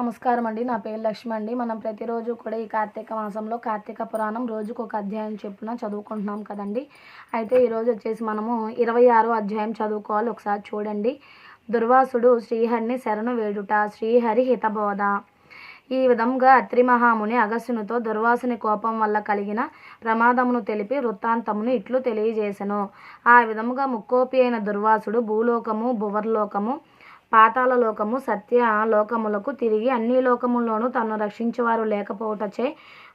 నమస్కారం అండి. నా పేరు లక్ష్మి అండి. మనం ప్రతిరోజు కూడా ఈ కార్తీక మాసంలో కార్తీక పురాణం రోజుకు ఒక అధ్యాయం చెప్పున చదువుకుంటున్నాం కదండి. అయితే ఈరోజు వచ్చేసి మనము ఇరవై ఆరో అధ్యాయం చదువుకోవాలి. ఒకసారి చూడండి. దుర్వాసుడు శ్రీహరిని శరణు వేడుట శ్రీహరి హితబోధ. ఈ విధంగా అత్రి మహాముని దుర్వాసుని కోపం వల్ల కలిగిన ప్రమాదమును తెలిపి వృత్తాంతమును ఇట్లు తెలియజేసెను. ఆ విధముగా ముక్కోపి అయిన దుర్వాసుడు భూలోకము భువర్లోకము పాతాళ లోకము సత్య లోకములకు తిరిగి అన్ని లోకముల్లోనూ తను రక్షించేవారు లేకపోవటచే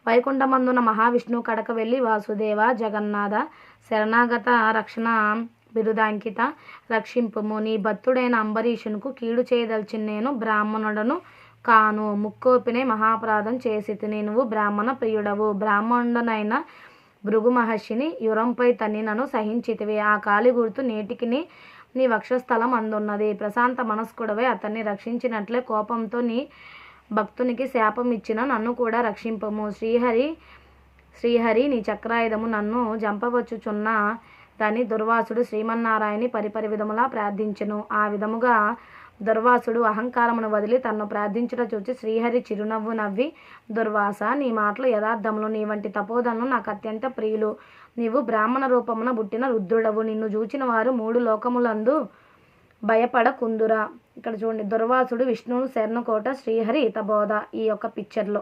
వైకుంఠమందున మహావిష్ణువు కడక వెళ్ళి వాసుదేవ జగన్నాథ శరణాగత రక్షణ బిరుదాంకిత రక్షింపుము నీ భక్తుడైన అంబరీషునుకు కీడు చేయదలిచిన నేను బ్రాహ్మణుడను కాను. ముక్కోపినే మహాపరాధం చేసి నువ్వు బ్రాహ్మణ ప్రియుడవు. బ్రాహ్మణుడనైన భృగు మహర్షిని యురంపై తన్నినను సహించితివి. ఆ కాలి గుర్తు నేటికిని నీ వక్షస్థలం అందున్నది. ప్రశాంత మనస్కుడవై అతన్ని రక్షించినట్లే కోపంతో నీ భక్తునికి శాపం ఇచ్చిన నన్ను కూడా రక్షింపము. శ్రీహరి శ్రీహరి నీ చక్రాయుధము నన్ను జంపవచ్చుచున్న దాని దుర్వాసుడు శ్రీమన్నారాయణి పరిపరి విధములా ప్రార్థించెను. ఆ విధముగా దుర్వాసుడు అహంకారమును వదిలి తన్ను ప్రార్థించుట చూచి శ్రీహరి చిరునవ్వు నవ్వి దుర్వాస నీ మాటలు యథార్థములు. నీ వంటి తపోధనలు నాకు అత్యంత ప్రియులు. నీవు బ్రాహ్మణ రూపమున పుట్టిన రుద్రుడవు. నిన్ను చూచిన వారు మూడు లోకములందు భయపడకుందురా. ఇక్కడ చూడండి దుర్వాసుడు విష్ణువు శరణకోట శ్రీహరి హితబోధ ఈ యొక్క పిక్చర్లో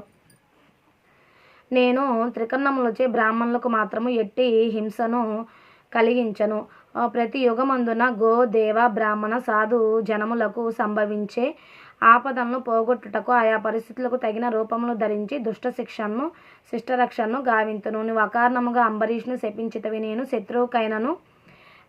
నేను త్రికన్నములచే బ్రాహ్మణులకు మాత్రము ఎట్టి హింసను కలిగించను. ప్రతి యుగమందున గో దేవ బ్రాహ్మణ సాధు జనములకు సంభవించే ఆపదలను పోగొట్టుటకు ఆయా పరిస్థితులకు తగిన రూపములు ధరించి దుష్ట శిక్షను శిష్టరక్షణను గావింతును. నువ్వు అకారణముగా అంబరీష్ను శపించితవి. నేను శత్రువుకైనను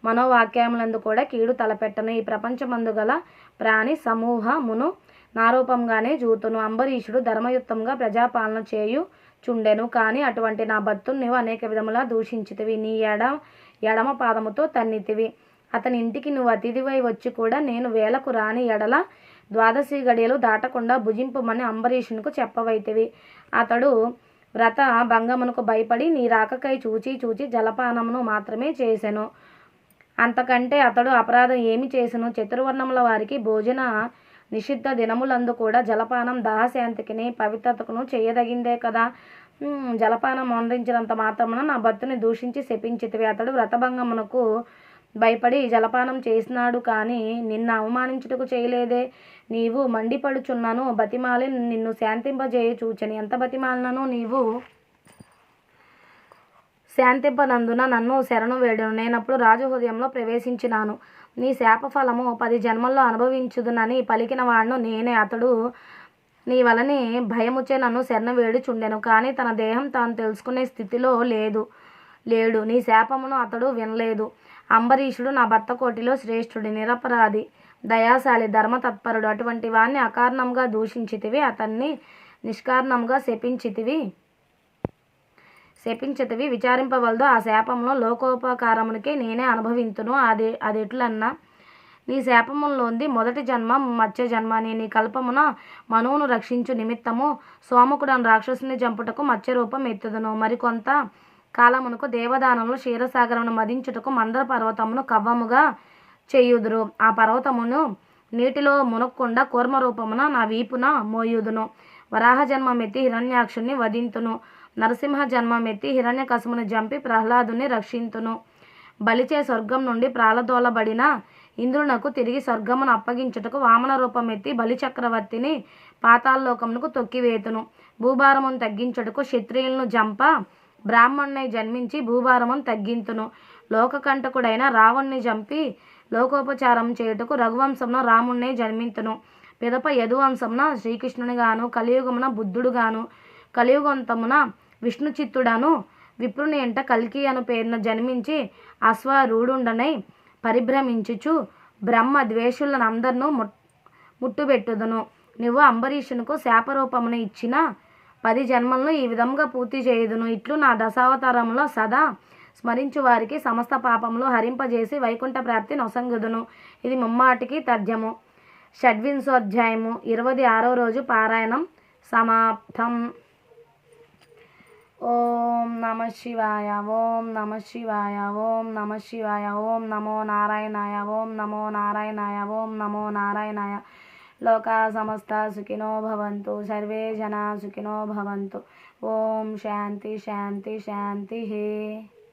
మనోవాక్యములందు కూడా కీడు తలపెట్టను. ఈ ప్రపంచమందు గల ప్రాణి సమూహమును నారూపంగానే చూతును అంబరీషుడు ధర్మయుక్తంగా ప్రజాపాలన చేయు చుండెను కానీ అటువంటి నా భర్తను నీవు అనేక విధములా దూషించితివి. నీ ఎడ ఎడమ పాదముతో తన్నితివి. అతని ఇంటికి నువ్వు అతిథివై వచ్చి కూడా నేను వేలకు రాని ఎడల ద్వాదశి గడియలు దాటకుండా భుజింపుమని అంబరీషునికు చెప్పవైతివి. అతడు వ్రత భంగమునకు భయపడి నీ రాకకై చూచి చూచి జలపానమును మాత్రమే చేసెను. అంతకంటే అతడు అపరాధం ఏమి చేసెను? చతుర్వర్ణముల వారికి భోజన నిషిద్ధ దినములందు కూడా జలపానం దాహశాంతికిని పవిత్రతకును చేయదగిందే కదా. జలపానం అందించినంత మాత్రమున నా భక్తుని దూషించి శపించితివి. అతడు వ్రతభంగమునకు భయపడి జలపానం చేసినాడు కానీ నిన్ను అవమానించుటకు చేయలేదే. నీవు మండిపడుచున్నాను బతిమాలి నిన్ను శాంతింపజేయ చూచని ఎంత బతిమాలినను నీవు శాంతింపనందున నన్ను శరణు వేడును నేనప్పుడు రాజహృదయంలో ప్రవేశించినాను. నీ శాప ఫలము పది జన్మల్లో అనుభవించుదునని పలికిన వాడును నేనే. అతడు నీ వలని భయముచే నన్ను శరణు వేడుచుండెను కానీ తన దేహం తాను తెలుసుకునే స్థితిలో లేదు లేడు. నీ శాపమును అతడు వినలేదు. అంబరీషుడు నా భర్త కోటిలో శ్రేష్ఠుడి నిరపరాధి దయాశాలి ధర్మతత్పరుడు. అటువంటి వాణ్ణి అకారణంగా దూషించితివి అతన్ని నిష్కారణంగా శపించితివి. శపించతివి విచారింపవలదు. ఆ శాపంలో లోకోపకారమునికే నేనే అనుభవింతును. అది అదిట్లన్న? నీ శాపములోంది మొదటి జన్మ మత్స్య జన్మ నీ నీ కల్పమున మనువును రక్షించు నిమిత్తము సోముకుడను రాక్షసుని చంపుటకు మత్స్య రూపం ఎత్తుదును. మరికొంత కాలమునకు దేవదానంలో క్షీరసాగరమును మదించుటకు మందర పర్వతమును కవ్వముగా చేయుదురు. ఆ పర్వతమును నీటిలో మునక్కుండా కూర్మ రూపమున నా వీపున మోయుదును. వరాహ జన్మమెత్తి హిరణ్యాక్షుని వధింతును. నరసింహ జన్మమెత్తి హిరణ్యకశమును జంపి ప్రహ్లాదుని రక్షింతును. బలిచే స్వర్గం నుండి ప్రాలదోలబడిన ఇంద్రునకు తిరిగి స్వర్గమును అప్పగించుటకు వామన రూపమెత్తి బలి చక్రవర్తిని పాతాళలోకమునకు తొక్కివేతును. భూభారమును తగ్గించుటకు క్షత్రియులను జంప బ్రాహ్మణ్ణి జన్మించి భూభారమును తగ్గింతును. లోకకంటకుడైన రావణ్ణి చంపి లోకోపచారం చేయుటకు రఘువంశంలో రాముణ్ణి జన్మింతును. పిదప యదువంశమున శ్రీకృష్ణునిగాను కలియుగమున బుద్ధుడుగాను కలియుగంతమున విష్ణు చిత్తుడను విప్రుని ఎంట కల్కి అను పేరున జన్మించి అశ్వారూఢుండనై పరిభ్రమించుచు బ్రహ్మ ద్వేషులను అందరినూ ముట్టుబెట్టుదును. నువ్వు అంబరీషునకు శాపరూపమును ఇచ్చిన పది జన్మలను ఈ విధంగా పూర్తి చేయుదును. ఇట్లు నా దశావతారంలో సదా స్మరించు వారికి సమస్త పాపములు హరింపజేసి వైకుంఠ ప్రాప్తి నొసంగుదును. ఇది ముమ్మాటికి తర్జము. షడ్వింశోధ్యాయము. ఇరవై ఆరో రోజు పారాయణం. సమాప్తం. ओम नमः शिवाय, ओम नमः शिवाय, ओम नमः शिवाय, ओम नमो नारायणाय, ओम नमो नारायणाय, ओम नमो नारायणाय। लोका समस्ता सुखिनो भवन्तु, सर्वे जना सुखिनो भवन्तु। ओम शांति शांति शांति हे।